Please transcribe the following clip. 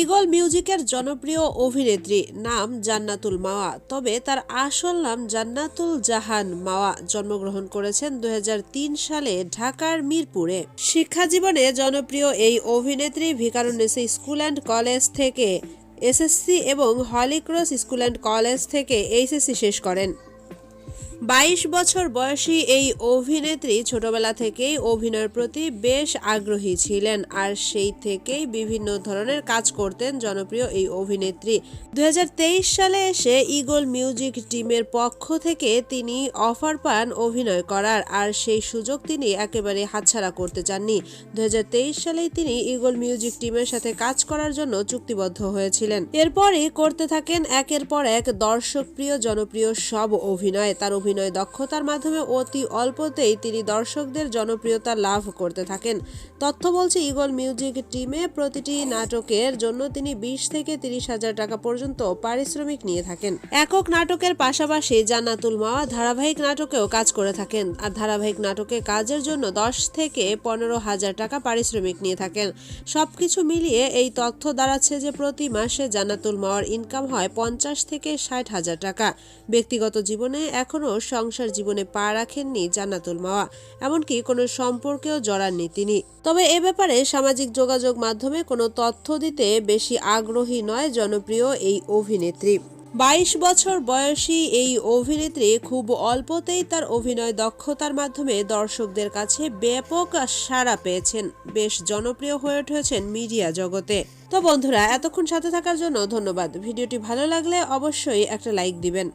Eagle মিউজিকের জনপ্রিয় অভিনেত্রী নাম জান্নাতুল মাওয়া। তবে তার আসল নাম জান্নাতুল জাহান মাওয়া জন্মগ্রহণ করেছেন দু হাজার তিন সালে ঢাকার মিরপুরে। শিক্ষা জীবনে জনপ্রিয় এই অভিনেত্রী ভিকারুন্নেসা স্কুল অ্যান্ড কলেজ থেকে এসএসসি এবং Holy Cross school and college থেকে এইচএসসি শেষ করেন। বাইশ বছর বয়সী এই অভিনেত্রী ছোটবেলা থেকেই অভিনয়ের প্রতি বেশ আগ্রহী ছিলেন আর সেই থেকেই বিভিন্ন ধরনের কাজ করতেন জনপ্রিয় এই অভিনেত্রী। দু হাজার তেইশ সালে এসে ইগল মিউজিক টিমের পক্ষ থেকে তিনি অফার পান অভিনয় করার আর সেই সুযোগ তিনি একেবারে হাতছাড়া করতে চাননি। দু সালেই তিনি ইগল মিউজিক টিমের সাথে কাজ করার জন্য চুক্তিবদ্ধ হয়েছিলেন। এরপরই করতে থাকেন একের পর এক দর্শকপ্রিয় জনপ্রিয় সব অভিনয়। তার অভিনয় দক্ষতার মাধ্যমে অতি অল্পতেই তিনি দর্শকদের জনপ্রিয়তা লাভ করতে থাকেন। তথ্য বলছে ইগল মিউজিক টিমে প্রতিটি নাটকের জন্য তিনি বিশ থেকে তিরিশ হাজার টাকা পর্যন্ত পারিশ্রমিক নিয়ে থাকেন। একক নাটকের পাশাপাশি জান্নাতুল মাওয়া ধারাবাহিক নাটকেও কাজ করে থাকেন আর ধারাবাহিক নাটকে কাজের জন্য দশ থেকে পনেরো হাজার টাকা পারিশ্রমিক নিয়ে থাকেন। সবকিছু মিলিয়ে এই তথ্য দাঁড়াচ্ছে যে প্রতি মাসে জান্নাতুল মাওয়ার ইনকাম হয় পঞ্চাশ থেকে ষাট হাজার টাকা। ব্যক্তিগত জীবনে এখনও সংসার জীবনে পা রাখেননি জান্নাতুল মাওয়া, এমনকি কোনো সম্পর্কেও জড়াননি তিনি। তবে এ ব্যাপারে সামাজিক যোগাযোগ মাধ্যমে কোনো তথ্য দিতে বেশি আগ্রহী নয় জনপ্রিয় এই অভিনেত্রী। বাইশ বছর বয়সী এই অভিনেত্রী খুব অল্পতেই তার অভিনয় দক্ষতার মাধ্যমে দর্শকদের কাছে ব্যাপক সাড়া পেয়েছেন। বেশ জনপ্রিয় হয়ে উঠেছেন মিডিয়া জগতে। তো বন্ধুরা, এতক্ষণ সাথে থাকার জন্য ধন্যবাদ। ভিডিওটি ভালো লাগলে অবশ্যই একটা লাইক দিবেন।